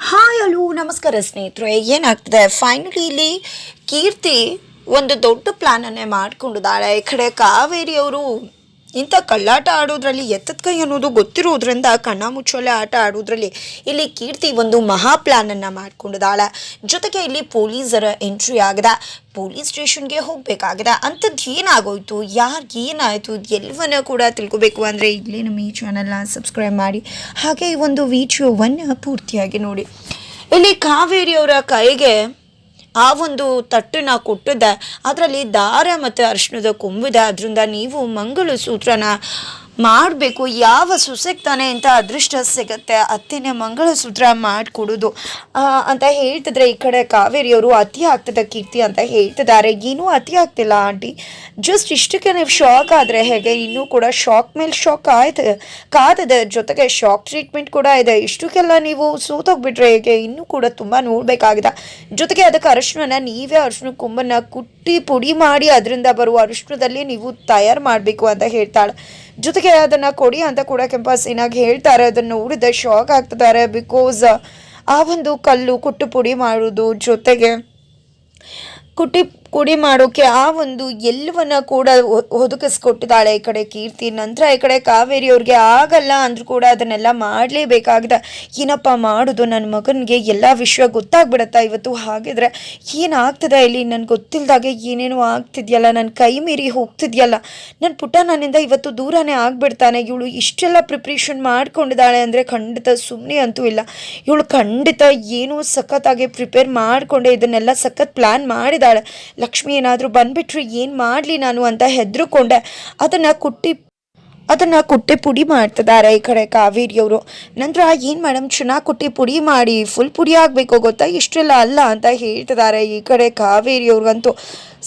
Hi hello ನಮಸ್ಕಾರ ಸ್ನೇಹಿತರೆ ಏನಾಗ್ತದೆ? ಫೈನಲಿ ಇಲ್ಲಿ ಕೀರ್ತಿ ಒಂದು ದೊಡ್ಡ ಪ್ಲ್ಯಾನನ್ನೇ ಮಾಡ್ಕೊಂಡಿದ್ದಾಳೆ. ಈ ಕಡೆ ಕಾವೇರಿ ಅವರು ಇಂಥ ಕಳ್ಳಾಟ ಆಡೋದ್ರಲ್ಲಿ ಎತ್ತದ ಕೈ ಅನ್ನೋದು ಗೊತ್ತಿರೋದ್ರಿಂದ ಕಣ್ಣ ಮುಚ್ಚೋಲೆ ಆಟ ಆಡೋದ್ರಲ್ಲಿ ಇಲ್ಲಿ ಕೀರ್ತಿ ಒಂದು ಮಹಾ ಪ್ಲಾನನ್ನು ಮಾಡ್ಕೊಂಡಿದ್ದಾಳೆ. ಜೊತೆಗೆ ಇಲ್ಲಿ ಪೊಲೀಸರ ಎಂಟ್ರಿ ಆಗಿದೆ. ಪೊಲೀಸ್ ಸ್ಟೇಷನ್ಗೆ ಹೋಗಬೇಕಾಗಿದೆ. ಅಂಥದ್ದು ಏನಾಗೋಯ್ತು? ಯಾರಿಗೆ ಏನಾಯಿತು? ಎಲ್ಲವನ್ನ ಕೂಡ ತಿಳ್ಕೊಬೇಕು ಅಂದರೆ ಇಲ್ಲೇ ನಮ್ಮ ಈ ಚಾನಲ್ನ ಸಬ್ಸ್ಕ್ರೈಬ್ ಮಾಡಿ. ಹಾಗೆ ಈ ಒಂದು ವಿಡಿಯೋವನ್ನು ಪೂರ್ತಿಯಾಗಿ ನೋಡಿ. ಇಲ್ಲಿ ಕಾವೇರಿ ಅವರ ಕೈಗೆ ಆ ಒಂದು ತಟ್ಟನ್ನ ಕೊಟ್ಟಿದ್ದೆ ಅದರಲ್ಲಿ ದಾರ ಮತ್ತು ಅರಿಶಿಣದ ಕೊಂಬಿದೆ ಅದರಿಂದ ನೀವು ಮಂಗಳಸೂತ್ರನ ಮಾಡಬೇಕು, ಯಾವ ಸುಸೆಗ್ತಾನೆ ಅಂತ ಅದೃಷ್ಟ ಸಿಗತ್ತೆ, ಅತ್ತೆನೇ ಮಂಗಳಸೂತ್ರ ಮಾಡಿಕೊಡೋದು. ಅಂತ ಹೇಳ್ತಿದ್ರೆ ಈ ಕಡೆ ಕಾವೇರಿಯವರು ಅತಿ ಆಗ್ತದೆ ಕೀರ್ತಿ ಅಂತ ಹೇಳ್ತಿದ್ದಾರೆ. ಏನೂ ಅತಿ ಆಗ್ತಿಲ್ಲ, ಆಂಟಿ. ಜಸ್ಟ್ ಇಷ್ಟಕ್ಕೆ ನೀವು ಶಾಕ್ ಆದರೆ ಹೇಗೆ? ಇನ್ನೂ ಕೂಡ ಶಾಕ್ ಮೇಲೆ ಶಾಕ್ ಆಯ್ತು, ಕಾದದ ಜೊತೆಗೆ ಶಾಕ್ ಟ್ರೀಟ್ಮೆಂಟ್ ಕೂಡ ಇದೆ. ಇಷ್ಟಕ್ಕೆಲ್ಲ ನೀವು ಸೋತೋಗ್ಬಿಟ್ರೆ ಹೇಗೆ? ಇನ್ನೂ ಕೂಡ ತುಂಬ ನೋಡಬೇಕಾಗಿದೆ. ಜೊತೆಗೆ ಅದಕ್ಕೆ ಅರಶಿನ ನೀವೇ ಅರಶಿನ ಕುಂಬನ ಕುಟ್ಟಿ ಪುಡಿ ಮಾಡಿ ಅದರಿಂದ ಬರುವ ಅರಶಿನದಲ್ಲಿ ನೀವು ತಯಾರು ಮಾಡಬೇಕು ಅಂತ ಹೇಳ್ತಾಳೆ. ಜೊತೆಗೆ ಅದನ್ನ ಕೊಡಿ ಅಂತ ಕೂಡ ಕೆಂಪಾಸಿನಾಗಿ ಹೇಳ್ತಾರೆ. ಅದನ್ನು ನೋಡಿದ ಶಾಕ್ ಆಗ್ತಿದ್ದಾರೆ ಬಿಕಾಸ್ ಆ ಒಂದು ಕಲ್ಲು ಕುಟ್ಟು ಪುಡಿ ಮಾಡೋದು ಜೊತೆಗೆ ಕುಟ್ಟಿ ಕುಡಿ ಮಾಡೋಕೆ ಆ ಒಂದು ಎಲ್ಲವನ್ನ ಕೂಡ ಒದಗಿಸ್ಕೊಟ್ಟಿದ್ದಾಳೆ ಈ ಕಡೆ ಕೀರ್ತಿ. ನಂತರ ಈ ಕಡೆ ಕಾವೇರಿ ಅವ್ರಿಗೆ ಆಗಲ್ಲ ಅಂದ್ರೂ ಕೂಡ ಅದನ್ನೆಲ್ಲ ಮಾಡಲೇಬೇಕಾಗಿದೆ. ಏನಪ್ಪ ಮಾಡೋದು? ನನ್ನ ಮಗನಿಗೆ ಎಲ್ಲ ವಿಷಯ ಗೊತ್ತಾಗ್ಬಿಡತ್ತಾ ಇವತ್ತು? ಹಾಗಿದ್ರೆ ಏನಾಗ್ತದೆ ಇಲ್ಲಿ? ನನ್ಗೆ ಗೊತ್ತಿಲ್ದಾಗೆ ಏನೇನೋ ಆಗ್ತಿದೆಯಲ್ಲ? ನನ್ನ ಕೈ ಮೀರಿ ಹೋಗ್ತಿದೆಯಲ್ಲ? ನನ್ನ ಪುಟ್ಟ ನನ್ನಿಂದ ಇವತ್ತು ದೂರನೇ ಆಗ್ಬಿಡ್ತಾನೆ. ಇವಳು ಇಷ್ಟೆಲ್ಲ ಪ್ರಿಪ್ರೇಷನ್ ಮಾಡ್ಕೊಂಡಿದ್ದಾಳೆ ಅಂದರೆ ಖಂಡಿತ ಸುಮ್ಮನೆ ಅಂತೂ ಇಲ್ಲ. ಇವಳು ಖಂಡಿತ ಏನೋ ಸಖತ್ತಾಗಿ ಪ್ರಿಪೇರ್ ಮಾಡಿಕೊಂಡೆ, ಇದನ್ನೆಲ್ಲ ಸಖತ್ ಪ್ಲ್ಯಾನ್ ಮಾಡಿದಾಳೆ ಲಕ್ಷ್ಮಿ ಏನಾದರೂ ಬಂದುಬಿಟ್ರೆ ಏನು ಮಾಡಲಿ ನಾನು ಅಂತ ಹೆದರುಕೊಂಡೆ. ಅದನ್ನು ಕುಟ್ಟಿ ಅದನ್ನು ಕುಟ್ಟಿ ಪುಡಿ ಮಾಡ್ತಿದ್ದಾರೆ ಈ ಕಡೆ ಕಾವೇರಿಯವರು. ನಂತರ ಏನು ಮೇಡಮ್ ಚೆನ್ನಾಗಿ ಕುಟ್ಟಿ ಪುಡಿ ಮಾಡಿ ಫುಲ್ ಪುಡಿ ಆಗಬೇಕು ಗೊತ್ತಾ? ಇಷ್ಟೆಲ್ಲ ಅಲ್ಲ ಅಂತ ಹೇಳ್ತಿದ್ದಾರೆ ಈ ಕಡೆ ಕಾವೇರಿಯವ್ರಿಗಂತೂ.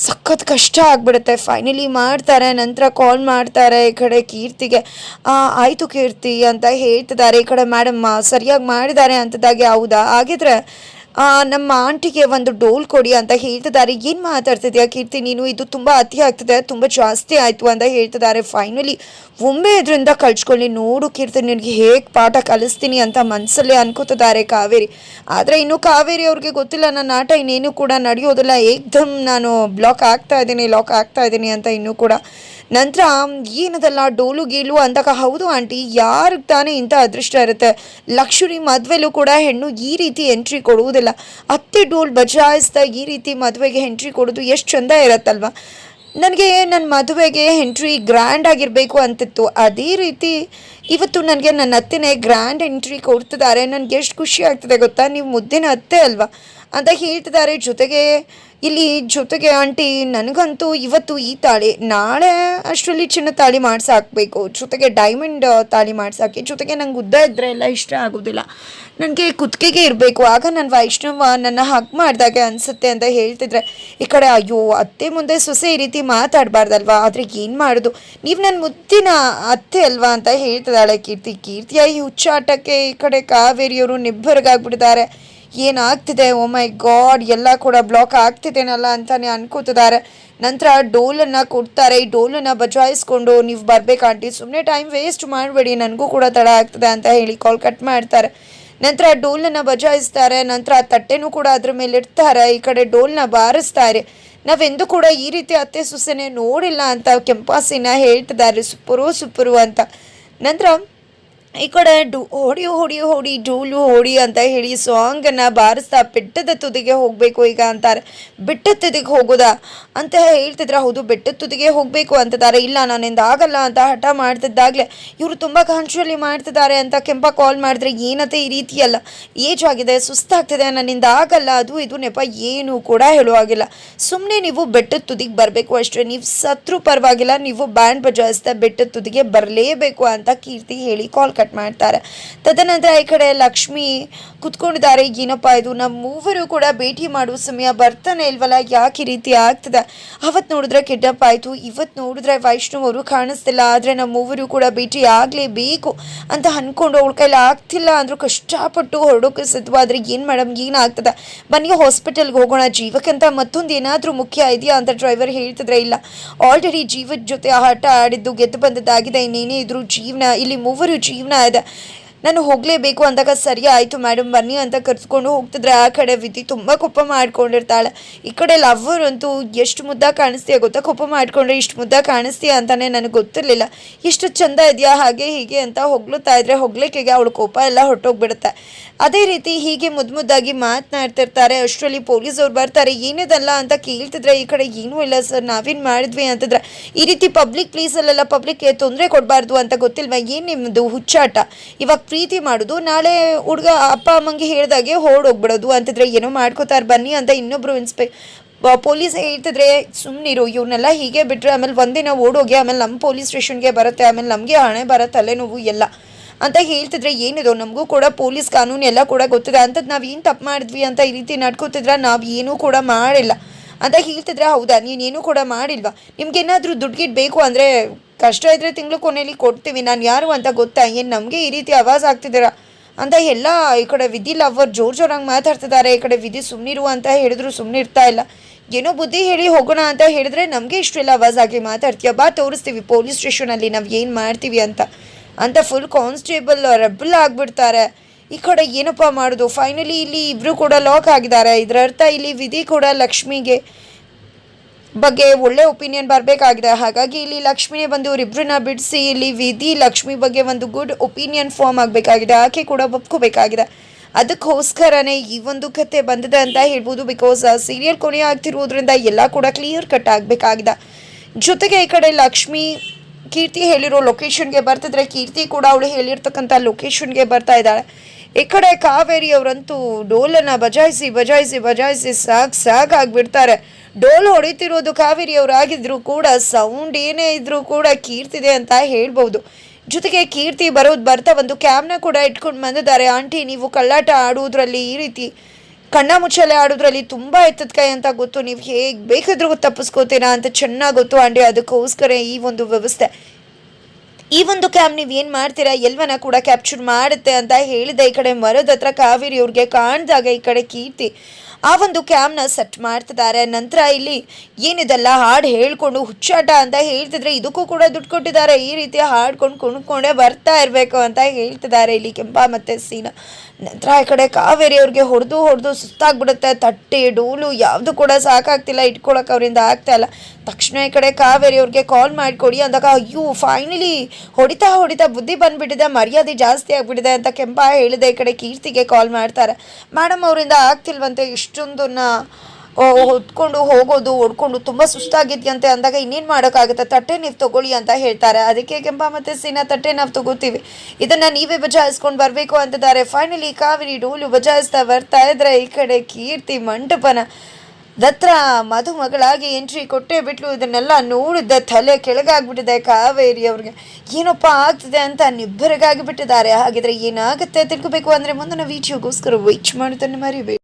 ಸಖತ್ ಕಷ್ಟ ಆಗ್ಬಿಡುತ್ತೆ. ಫೈನಲಿ ಮಾಡ್ತಾರೆ, ನಂತರ ಕಾಲ್ ಮಾಡ್ತಾರೆ ಈ ಕಡೆ ಕೀರ್ತಿಗೆ. ಆಯಿತು ಕೀರ್ತಿ ಅಂತ ಹೇಳ್ತಿದ್ದಾರೆ ಈ ಕಡೆ ಮೇಡಮ್ ಸರಿಯಾಗಿ ಮಾಡಿದ್ದಾರೆ ಅಂತದಾಗೆ ಹೌದಾ? ಹಾಗಿದ್ರೆ ನಮ್ಮ ಆಂಟಿಗೆ ಒಂದು ಡೋಲ್ ಕೊಡಿ ಅಂತ ಹೇಳ್ತಿದ್ದಾರೆ. ಏನು ಮಾತಾಡ್ತಿದ್ಯಾ ಕೀರ್ತಿ? ನೀನು ಇದು ತುಂಬ ಅತಿ ಆಗ್ತಿದೆ, ತುಂಬ ಜಾಸ್ತಿ ಆಯಿತು ಅಂತ ಹೇಳ್ತಿದ್ದಾರೆ. ಫೈನಲಿ ಒಮ್ಮೆ ಇದರಿಂದ ಕಳ್ಸ್ಕೊಳ್ಳಿ. ನೋಡು ಕೀರ್ತಿ, ನಿನಗೆ ಹೇಗೆ ಪಾಠ ಕಲಿಸ್ತೀನಿ ಅಂತ ಮನಸ್ಸಲ್ಲೇ ಅನ್ಕೋತಿದ್ದಾರೆ ಕಾವೇರಿ. ಆದರೆ ಇನ್ನು ಕಾವೇರಿ ಅವ್ರಿಗೆ ಗೊತ್ತಿಲ್ಲ, ನನ್ನ ಆಟ ಇನ್ನೇನು ಕೂಡ ನಡೆಯೋದಿಲ್ಲ. ಏಕ್ದಮ್ ನಾನು ಬ್ಲಾಕ್ ಆಗ್ತಾ ಇದ್ದೀನಿ ಲಾಕ್ ಆಗ್ತಾ ಇದ್ದೀನಿ ಅಂತ ಇನ್ನೂ ಕೂಡ ನಂತರ ಏನದಲ್ಲ, ಡೋಲು ಗೀಲು ಅಂದಾಗ ಹೌದು ಆಂಟಿ, ಯಾರಿಗೆ ತಾನೇ ಇಂಥ ಅದೃಷ್ಟ ಇರುತ್ತೆ? ಲಕ್ಷುರಿ ಮದುವೆಲೂ ಕೂಡ ಹೆಣ್ಣು ಈ ರೀತಿ ಎಂಟ್ರಿ ಕೊಡುವುದಿಲ್ಲ. ಅತ್ತೆ ಡೋಲ್ ಬಜಾಯಿಸ್ತಾ ಈ ರೀತಿ ಮದುವೆಗೆ ಎಂಟ್ರಿ ಕೊಡೋದು ಎಷ್ಟು ಚಂದ ಇರತ್ತಲ್ವ? ನನಗೆ ನನ್ನ ಮದುವೆಗೆ ಎಂಟ್ರಿ ಗ್ರ್ಯಾಂಡ್ ಆಗಿರಬೇಕು ಅಂತಿತ್ತು. ಅದೇ ರೀತಿ ಇವತ್ತು ನನಗೆ ನನ್ನ ಅತ್ತೆನೇ ಗ್ರ್ಯಾಂಡ್ ಎಂಟ್ರಿ ಕೊಡ್ತಿದ್ದಾರೆ. ನನಗೆ ಎಷ್ಟು ಖುಷಿ ಆಗ್ತದೆ ಗೊತ್ತಾ? ನೀವು ಮುದ್ದಿನ ಅತ್ತೆ ಅಲ್ವಾ? ಅಂತ ಹೇಳ್ತಿದ್ದಾರೆ. ಜೊತೆಗೆ ಇಲ್ಲಿ ಜೊತೆಗೆ ಆಂಟಿ, ನನಗಂತೂ ಇವತ್ತು ಈ ತಾಳಿ, ನಾಳೆ ಅಷ್ಟರಲ್ಲಿ ಚಿನ್ನ ತಾಳಿ ಮಾಡಿಸಾಕ್ಬೇಕು. ಜೊತೆಗೆ ಡೈಮಂಡ್ ತಾಳಿ ಮಾಡಿಸಾಕಿ, ಜೊತೆಗೆ ನಂಗೆ ಉದ್ದ ಇದ್ದರೆ ಎಲ್ಲ ಇಷ್ಟ ಆಗೋದಿಲ್ಲ. ನನಗೆ ಕುತ್ತಿಗೆಗೆ ಇರಬೇಕು. ಆಗ ನನ್ನ ವೈಷ್ಣವ ನನ್ನ ಹಕ್ ಮಾಡಿದಾಗ ಅನಿಸುತ್ತೆ ಅಂತ ಹೇಳ್ತಿದ್ರೆ, ಈ ಕಡೆ ಅಯ್ಯೋ, ಅತ್ತೆ ಮುಂದೆ ಸೊಸೆ ಈ ರೀತಿ ಮಾತಾಡಬಾರ್ದಲ್ವಾ? ಆದರೆ ಏನು ಮಾಡೋದು? ನೀವು ನನ್ನ ಮುತ್ತಿನ ಅತ್ತೆ ಅಲ್ವಾ ಅಂತ ಹೇಳ್ತಿದ್ದಾಳೆ ಕೀರ್ತಿ. ಕೀರ್ತಿಯ ಈ ಹುಚ್ಚಾಟಕ್ಕೆ ಈ ಕಡೆ ಕಾವೇರಿಯವರು ನಿಬ್ಬರಿಗಾಗ್ಬಿಟ್ಟಿದ್ದಾರೆ. ಏನಾಗ್ತಿದೆ? ಓ ಮೈ ಗಾಡ್ ಎಲ್ಲ ಕೂಡ ಬ್ಲಾಕ್ ಆಗ್ತಿದ್ದೇನಲ್ಲ ಅಂತಾನೆ ಅನ್ಕೋತಿದ್ದಾರೆ. ನಂತರ ಡೋಲನ್ನು ಕೊಡ್ತಾರೆ. ಈ ಡೋಲನ್ನು ಬಜಾಯಿಸ್ಕೊಂಡು ನೀವು ಬರಬೇಕಾಂಟಿ ಸುಮ್ಮನೆ ಟೈಮ್ ವೇಸ್ಟ್ ಮಾಡಬೇಡಿ. ನನಗೂ ಕೂಡ ತಡ ಆಗ್ತದೆ ಅಂತ ಹೇಳಿ ಕಾಲ್ ಕಟ್ ಮಾಡ್ತಾರೆ. ನಂತರ ಡೋಲನ್ನು ಬಜಾಯಿಸ್ತಾರೆ. ನಂತರ ತಟ್ಟೆನೂ ಕೂಡ ಅದ್ರ ಮೇಲೆ ಇಡ್ತಾರೆ. ಈ ಕಡೆ ಡೋಲ್ನ ಬಾರಿಸ್ತಾರೆ ನಾವೆಂದು ಕೂಡ ಈ ರೀತಿ ಅತ್ತೆ ಸುಸೆನೆ ನೋಡಿಲ್ಲ ಅಂತ ಕೆಂಪಾಸಿನ ಹೇಳ್ತಿದ್ದಾರೆ. ಸುಪ್ಪರು ಸುಪ್ಪರು ಅಂತ. ನಂತರ ಈ ಕಡೆ ಡು ಹೊಡಿ ಹೊಡಿ ಹೊಡಿ ಡೂಲು ಹೊಡಿ ಅಂತ ಹೇಳಿ ಸಾಂಗನ್ನು ಬಾರಿಸ್ತಾ ಬೆಟ್ಟದ ತುದಿಗೆ ಹೋಗಬೇಕು ಈಗ ಅಂತಾರೆ. ಬೆಟ್ಟದ ತುದಿಗೆ ಹೋಗೋದಾ? ಅಂತ ಹೇಳ್ತಿದ್ರೆ ಹೌದು ಬೆಟ್ಟದ ತುದಿಗೆ ಹೋಗಬೇಕು ಅಂತಿದ್ದಾರೆ. ಇಲ್ಲ, ನಾನಿಂದ ಆಗಲ್ಲ ಅಂತ ಹಠ ಮಾಡ್ತಿದ್ದಾಗಲೇ ಇವರು ತುಂಬ ಕಾನ್ಶುವಲಿ ಮಾಡ್ತಿದ್ದಾರೆ ಅಂತ ಕೆಂಪ ಕಾಲ್ ಮಾಡಿದ್ರೆ ಏನತ್ತೆ ಈ ರೀತಿಯಲ್ಲ. ಏಜ್ ಆಗಿದೆ, ಸುಸ್ತಾಗ್ತಿದೆ ನನ್ನಿಂದ ಆಗಲ್ಲ, ಅದು ಇದು ನೆಪ ಏನು ಕೂಡ ಹೇಳುವಾಗಿಲ್ಲ ಸುಮ್ಮನೆ ನೀವು ಬೆಟ್ಟದ ತುದಿಗೆ ಬರಬೇಕು ಅಷ್ಟೇ. ನೀವು ಸತ್ರು ಪರವಾಗಿಲ್ಲ, ನೀವು ಬ್ಯಾಂಡ್ ಬಜಾಯಿಸ್ತಾ ಬೆಟ್ಟದ ತುದಿಗೆ ಬರಲೇಬೇಕು ಅಂತ ಕೀರ್ತಿ ಹೇಳಿ ಕಾಲ್ ಕಟ್ ಮಾಡ್ತಾರೆ. ತದನಂತರ ಈ ಕಡೆ ಲಕ್ಷ್ಮಿ ಕುತ್ಕೊಂಡಿದ್ದಾರೆ. ಏನಪ್ಪ ಇದು? ನಮ್ಮ ಮೂವರು ಕೂಡ ಭೇಟಿ ಮಾಡುವ ಸಮಯ ಬರ್ತಾನೆ ಇಲ್ವಲ್ಲ? ಯಾಕೆ ಈ ರೀತಿ ಆಗ್ತದೆ? ಅವತ್ತು ನೋಡಿದ್ರೆ ಕೆಟ್ಟಪ್ಪ ಆಯಿತು. ಇವತ್ತು ನೋಡಿದ್ರೆ ವೈಷ್ಣವ್ ಅವರು ಕಾಣಿಸ್ತಿಲ್ಲ. ಆದರೆ ನಮ್ಮ ಮೂವರು ಕೂಡ ಭೇಟಿ ಆಗಲೇಬೇಕು ಅಂತ ಅಂದ್ಕೊಂಡು ಅವಳ ಕೈಲಿ ಆಗ್ತಿಲ್ಲ ಅಂದರೂ ಕಷ್ಟಪಟ್ಟು ಹೊರಡೋಕೆ ಸಿದ್ಧವಾದ್ರೆ ಏನು ಮೇಡಮ್? ಏನಾಗ್ತದೆ ಬನ್ನಿ, ಹಾಸ್ಪಿಟಲ್ಗೆ ಹೋಗೋಣ. ಜೀವಕ್ಕಂತ ಮತ್ತೊಂದು ಏನಾದರೂ ಮುಖ್ಯ ಇದೆಯಾ ಅಂತ ಡ್ರೈವರ್ ಹೇಳ್ತಿದ್ರೆ ಇಲ್ಲ. ಆಲ್ರೆಡಿ ಜೀವದ ಜೊತೆ ಆಟ ಆಡಿದ್ದು, ಗೆದ್ದು ಬಂದದ್ದಾಗಿದೆ. ಇನ್ನೇನೇ ಇದ್ರು ಜೀವನ, ಇಲ್ಲಿ ಮೂವರು ಜೀವನ ಇದೆ ನಾನು ಹೋಗಲೇಬೇಕು ಅಂದಾಗ ಸರಿ ಆಯಿತು ಮೇಡಮ್ ಬನ್ನಿ ಅಂತ ಕರೆಸ್ಕೊಂಡು ಹೋಗ್ತಿದ್ರೆ ಆ ಕಡೆ ವಿಧಿ ತುಂಬ ಕೋಪ ಮಾಡ್ಕೊಂಡಿರ್ತಾಳೆ. ಈ ಕಡೆ ಲವ್ವರ್ ಅಂತೂ ಎಷ್ಟು ಮುದ್ದ ಕಾಣಿಸ್ತೀಯ ಗೊತ್ತಾ? ಕೋಪ ಮಾಡ್ಕೊಂಡ್ರೆ ಇಷ್ಟು ಮುದ್ದ ಕಾಣಿಸ್ತೀಯ ಅಂತಾನೆ ನನಗೆ ಗೊತ್ತಿರಲಿಲ್ಲ. ಎಷ್ಟು ಚಂದ ಇದೆಯಾ, ಹಾಗೆ ಹೀಗೆ ಅಂತ ಹೊಗಳುತ್ತಾ ಇದ್ರೆ ಹೊಗ್ಲಿಕ್ಕೆಗೆ ಅವಳು ಕೋಪ ಎಲ್ಲ ಹೊರಟೋಗ್ಬಿಡುತ್ತೆ. ಅದೇ ರೀತಿ ಹೀಗೆ ಮುದ್ದು ಮುದ್ದಾಗಿ ಮಾತನಾಡ್ತಿರ್ತಾರೆ. ಅಷ್ಟರಲ್ಲಿ ಪೊಲೀಸ್ ಅವ್ರು ಬರ್ತಾರೆ. ಏನಿದಲ್ಲ ಅಂತ ಕೇಳ್ತಿದ್ರೆ ಈ ಕಡೆ ಏನೂ ಇಲ್ಲ ಸರ್, ನಾವೇನು ಮಾಡಿದ್ವಿ ಅಂತಂದ್ರೆ, ಈ ರೀತಿ ಪಬ್ಲಿಕ್ ಪ್ಲೇಸಲ್ಲೆಲ್ಲ ಪಬ್ಲಿಕ್ಗೆ ತೊಂದರೆ ಕೊಡಬಾರ್ದು ಅಂತ ಗೊತ್ತಿಲ್ವಾ? ಏನು ನಿಮ್ಮದು ಹುಚ್ಚಾಟ? ಇವಾಗ ಪ್ರೀತಿ ಮಾಡೋದು. ನಾಳೆ ಹುಡುಗ ಅಪ್ಪ ಅಮ್ಮಂಗೆ ಹೇಳ್ದಾಗೆ ಹೋಗ್ಬಿಡೋದು ಅಂತಿದ್ರೆ ಏನೋ ಮಾಡ್ಕೋತಾರೆ, ಬನ್ನಿ ಅಂತ ಇನ್ನೊಬ್ರು ಇನ್ಸ್ಪೆ ಪೊಲೀಸ್ ಹೇಳ್ತಿದ್ರೆ ಸುಮ್ಮನಿರು ಇವನ್ನೆಲ್ಲ ಹೀಗೆ ಬಿಟ್ಟರೆ ಆಮೇಲೆ ಒಂದಿನ ಓಡೋಗಿ, ಆಮೇಲೆ ನಮ್ಮ ಪೊಲೀಸ್ ಸ್ಟೇಷನ್ಗೆ ಬರುತ್ತೆ, ಆಮೇಲೆ ನಮಗೆ ಹಣೆ ಬರೋ ತಲೆನೋವು ಎಲ್ಲ ಅಂತ ಹೇಳ್ತಿದ್ರೆ ಏನಿದೋ? ನಮಗೂ ಕೂಡ ಪೊಲೀಸ್ ಕಾನೂನು ಎಲ್ಲ ಕೂಡ ಗೊತ್ತಿದೆ. ಅಂತದ್ದು ನಾವು ಏನು ತಪ್ಪು ಮಾಡಿದ್ವಿ ಅಂತ ಈ ರೀತಿ ನಡ್ಕೋತಿದ್ರೆ ನಾವು ಏನೂ ಕೂಡ ಮಾಡಿಲ್ಲ. ಅಂತ ಹೇಳ್ತಿದ್ರೆ, ಹೌದಾ? ನೀನೇನು ಕೂಡ ಮಾಡಿಲ್ವಾ? ನಿಮ್ಗೇನಾದರೂ ದುಡ್ಡು ಬೇಕು ಅಂದರೆ ಕಷ್ಟ ಇದ್ದರೆ ತಿಂಗಳು ಕೊನೆಯಲ್ಲಿ ಕೊಡ್ತೀವಿ. ನಾನು ಯಾರು ಅಂತ ಗೊತ್ತಾ? ಏನು ನಮಗೆ ಈ ರೀತಿ ಆವಾಜ್ ಆಗ್ತಿದ್ದೀರಾ? ಅಂತ ಎಲ್ಲ ಈ ಕಡೆ ವಿಧಿ ಲವರ್ ಜೋರು ಜೋರಾಗಿ ಮಾತಾಡ್ತಿದ್ದಾರೆ. ಈ ಕಡೆ ವಿಧಿ ಸುಮ್ಮನಿರು ಅಂತ ಹೇಳಿದ್ರು ಸುಮ್ಮನೆ ಇರ್ತಾ ಇಲ್ಲ. ಏನೋ ಬುದ್ಧಿ ಹೇಳಿ ಹೋಗೋಣ ಅಂತ ಹೇಳಿದ್ರೆ ನಮಗೆ ಇಷ್ಟೆಲ್ಲ ಆವಾಜ್ ಆಗಿ ಮಾತಾಡ್ತೀಯ? ಬಾ ತೋರಿಸ್ತೀವಿ ಪೊಲೀಸ್ ಸ್ಟೇಷನಲ್ಲಿ ನಾವು ಏನು ಮಾಡ್ತೀವಿ ಅಂತ. ಅಂತ ಫುಲ್ ಕಾನ್ಸ್ಟೇಬಲ್ ರೆಬಲ್ ಆಗಿಬಿಡ್ತಾರೆ. ಈ ಕಡೆ ಏನಪ್ಪ ಮಾಡೋದು? ಫೈನಲಿ ಇಲ್ಲಿ ಇಬ್ಬರು ಕೂಡ ಲಾಕ್ ಆಗಿದ್ದಾರೆ. ಇದರ ಅರ್ಥ ಇಲ್ಲಿ ವಿಧಿ ಕೂಡ ಲಕ್ಷ್ಮಿಗೆ ಬಗ್ಗೆ ಒಳ್ಳೆ ಒಪಿನಿಯನ್ ಬರಬೇಕಾಗಿದೆ. ಹಾಗಾಗಿ ಇಲ್ಲಿ ಲಕ್ಷ್ಮಿನೇ ಬಂದು ಇವರಿಬ್ಬರನ್ನ ಬಿಡಿಸಿ ಇಲ್ಲಿ ವಿಧಿ, ಲಕ್ಷ್ಮಿ ಬಗ್ಗೆ ಒಂದು ಗುಡ್ ಒಪಿನಿಯನ್ ಫಾರ್ಮ್ ಆಗಬೇಕಾಗಿದೆ. ಆಕೆ ಕೂಡ ಒಪ್ಕೋಬೇಕಾಗಿದೆ. ಅದಕ್ಕೋಸ್ಕರನೇ ಈ ಒಂದು ಕತೆ ಬಂದಿದೆ ಅಂತ ಹೇಳ್ಬೋದು. ಬಿಕಾಸ್ ಸೀರಿಯಲ್ ಕೊನೆ ಆಗ್ತಿರೋದ್ರಿಂದ ಎಲ್ಲ ಕೂಡ ಕ್ಲಿಯರ್ ಕಟ್ ಆಗಬೇಕಾಗಿದೆ. ಜೊತೆಗೆ ಈ ಕಡೆ ಲಕ್ಷ್ಮಿ, ಕೀರ್ತಿ ಹೇಳಿರೋ ಲೊಕೇಶನ್ಗೆ ಬರ್ತಿದ್ರೆ ಕೀರ್ತಿ ಕೂಡ ಅವಳು ಹೇಳಿರ್ತಕ್ಕಂಥ ಲೊಕೇಶನ್ಗೆ ಬರ್ತಾ ಇದ್ದಾಳೆ. ಈ ಕಡೆ ಕಾವೇರಿ ಅವರಂತೂ ಡೋಲನ್ನ ಬಜಾಯಿಸಿ ಬಜಾಯಿಸಿ ಬಜಾಯಿಸಿ ಸಾಕ್ ಸಾಕ್ ಆಗ್ಬಿಡ್ತಾರೆ. ಡೋಲ್ ಹೊಡಿತಿರೋದು ಕಾವೇರಿ ಅವರಾಗಿದ್ರು ಕೂಡ ಸೌಂಡ್ ಏನೇ ಇದ್ರೂ ಕೂಡ ಕೀರ್ತಿದೆ ಅಂತ ಹೇಳ್ಬೋದು. ಜೊತೆಗೆ ಕೀರ್ತಿ ಬರೋದು ಬರ್ತಾ ಒಂದು ಕ್ಯಾಮ್ನ ಕೂಡ ಇಟ್ಕೊಂಡು ಬಂದಿದ್ದಾರೆ. ಆಂಟಿ, ನೀವು ಕಳ್ಳಾಟ ಆಡುವುದರಲ್ಲಿ ಈ ರೀತಿ, ಕಣ್ಣ ಮುಚ್ಚಲೆ ಆಡೋದ್ರಲ್ಲಿ ತುಂಬ ಎತ್ತದ ಕೈ ಅಂತ ಗೊತ್ತು. ನೀವು ಹೇಗೆ ಬೇಕಾದ್ರೂ ತಪ್ಪಿಸ್ಕೋತೀರಾ ಅಂತ ಚೆನ್ನಾಗಿ ಗೊತ್ತು ಆಂಟಿ. ಅದಕ್ಕೋಸ್ಕರ ಈ ಒಂದು ವ್ಯವಸ್ಥೆ. ಈ ಒಂದು ಕ್ಯಾಮ್ ನೀವು ಏನು ಮಾಡ್ತೀರಾ? ಎಲ್ವನ ಕೂಡ ಕ್ಯಾಪ್ಚರ್ ಮಾಡುತ್ತೆ ಅಂತ ಹೇಳಿದೆ. ಈ ಕಡೆ ಮರದ ಹತ್ರ ಕಾವೇರಿ ಅವ್ರಿಗೆ ಕಾಣ್ದಾಗ ಈ ಕಡೆ ಕೀರ್ತಿ ಆ ಒಂದು ಕ್ಯಾಮ್ನ ಸೆಟ್ ಮಾಡ್ತಿದ್ದಾರೆ. ನಂತರ ಇಲ್ಲಿ ಏನಿದೆಲ್ಲ ಹಾಡು ಹೇಳ್ಕೊಂಡು ಹುಚ್ಚಾಟ ಅಂತ ಹೇಳ್ತಿದ್ರೆ ಇದಕ್ಕೂ ಕೂಡ ದುಡ್ಡು ಕೊಟ್ಟಿದ್ದಾರೆ. ಈ ರೀತಿ ಹಾಡ್ಕೊಂಡು ಕುಣ್ಕೊಂಡೇ ಬರ್ತಾ ಇರಬೇಕು ಅಂತ ಹೇಳ್ತಿದ್ದಾರೆ ಇಲ್ಲಿ ಕೆಂಪ ಮತ್ತು ಸೀನಾ. ನಂತರ ಆ ಕಡೆ ಕಾವೇರಿ ಅವ್ರಿಗೆ ಹೊಡೆದು ಹೊಡೆದು ಸುಸ್ತಾಗ್ಬಿಡುತ್ತೆ, ತಟ್ಟೆ, ಡೂಲು, ಯಾವುದು ಕೂಡ ಸಾಕಾಗ್ತಿಲ್ಲ ಇಟ್ಕೊಳಕ್ಕೆ ಅವರಿಂದ ಆಗ್ತಾ ಇಲ್ಲ. ತಕ್ಷಣ ಈ ಕಡೆ ಕಾವೇರಿ ಅವ್ರಿಗೆ ಕಾಲ್ ಮಾಡಿಕೊಡಿ ಅಂದಾಗ, ಅಯ್ಯೋ ಫೈನಲಿ ಹೊಡಿತಾ ಹೊಡಿತಾ ಬುದ್ಧಿ ಬಂದುಬಿಟ್ಟಿದೆ, ಮರ್ಯಾದೆ ಜಾಸ್ತಿ ಆಗಿಬಿಟ್ಟಿದೆ ಅಂತ ಕೆಂಪ ಹೇಳಿದೆ, ಈ ಕಡೆ ಕೀರ್ತಿಗೆ ಕಾಲ್ ಮಾಡ್ತಾರೆ. ಮೇಡಮ್, ಅವರಿಂದ ಆಗ್ತಿಲ್ವಂತೆ, ಇಷ್ಟೊಂದನ್ನ ಹೊತ್ಕೊಂಡು ಹೋಗೋದು, ಹೊಡ್ಕೊಂಡು ತುಂಬ ಸುಸ್ತಾಗಿದ್ಯಂತೆ ಅಂದಾಗ ಇನ್ನೇನು ಮಾಡೋಕ್ಕಾಗುತ್ತೆ? ತಟ್ಟೆ ನೀವು ತಗೊಳ್ಳಿ ಅಂತ ಹೇಳ್ತಾರೆ. ಅದಕ್ಕೆ ಕೆಂಪ ಮತ್ತು ಸೀನಾ ತಟ್ಟೆ ನಾವು ತಗೋತೀವಿ. ಇದನ್ನು ನೀವೇ ಬಜಾಯಿಸ್ಕೊಂಡು ಬರಬೇಕು ಅಂತಿದ್ದಾರೆ. ಫೈನಲಿ ಕಾವೇರಿ ಡೋಲು ಬಜಾಯಿಸ್ತಾ ಬರ್ತಾ ಇದ್ರೆ ಈ ಕಡೆ ಕೀರ್ತಿ ಮಂಟಪನ. ದತ್ರ ಮಧುಮಗಳಾಗಿ ಎಂಟ್ರಿ ಕೊಟ್ಟೆ ಬಿಟ್ಲು. ಇದನ್ನೆಲ್ಲ ನೋಡಿದ್ದ, ತಲೆ ಕೆಳಗಾಗ್ಬಿಟ್ಟಿದೆ ಕಾವೇರಿ ಅವ್ರಿಗೆ. ಏನಪ್ಪ ಆಗ್ತಿದೆ ಅಂತ ನಿಬ್ಬರಿಗಾಗಿ ಬಿಟ್ಟಿದ್ದಾರೆ ಹಾಗಿದ್ರೆ ಏನಾಗುತ್ತೆ ತಿಳ್ಕೊಬೇಕು ಅಂದರೆ ಮುಂದಿನ ವೀಡಿಯೋಗೋಸ್ಕರ ವೇಟ್ ಮಾಡೋದನ್ನು ಮರಿಬೇಡಿ.